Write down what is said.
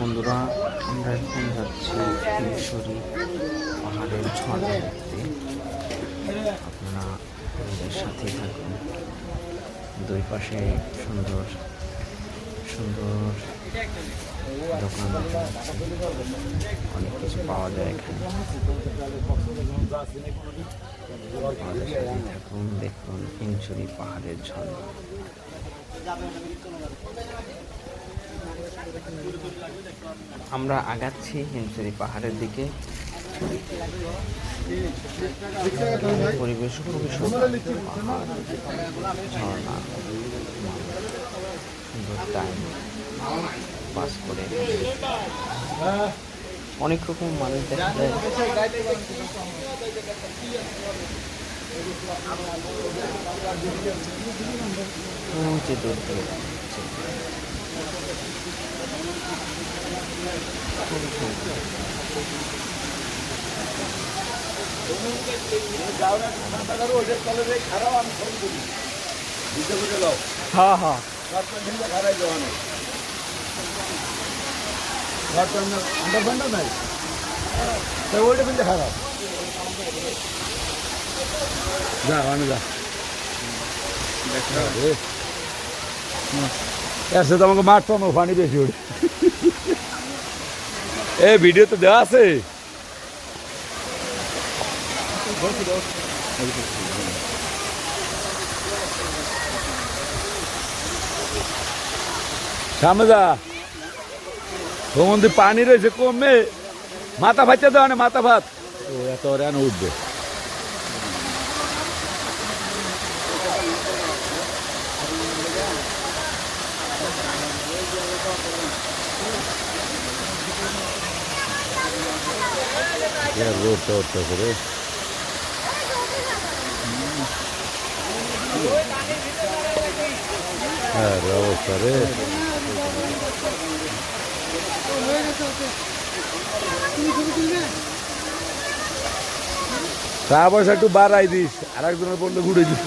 বন্ধুরা, আমরা এখন যাচ্ছি ফিলছড়ি পাহাড়ের ঝর্ণা দেখতে। আপনারা আমাদের সাথে থাকুন। দুই পাশে সুন্দর সুন্দর দোকান অনেক কিছু পাওয়া যায় এখানে। আমাদের সাথেই থাকুন, দেখুন হিমছড়ি পাহাড়ের ঝর্ণা আমরা আগাচ্ছি হিমছড়ি পাহাড়ের দিকে। পরিবেশ খুবই সুন্দর। ঝর্ণা পাস করে। অনেক রকম মানুষ দেখা যায়। যে দূর থেকে দেখা যাচ্ছে। খুবই সুন্দর। হ্যাঁ হ্যাঁ। যা ওখানে যা এর সাথে আমাকে মারতো না পানি বেশি ওঠে ভিডিও তো দেওয়া আছে। সামনে যা ভ্রমণ পানি রয়েছে কমে। মাথা ভাতটা দেওয়া না মাথা ভাত। ও এত রান উঠবে। রোডটা উঠতে করে হ্যাঁ অবস্থা রে। তা পয়সা একটু বাড়াই দিস আর একজনের বললে ঘুরে দিস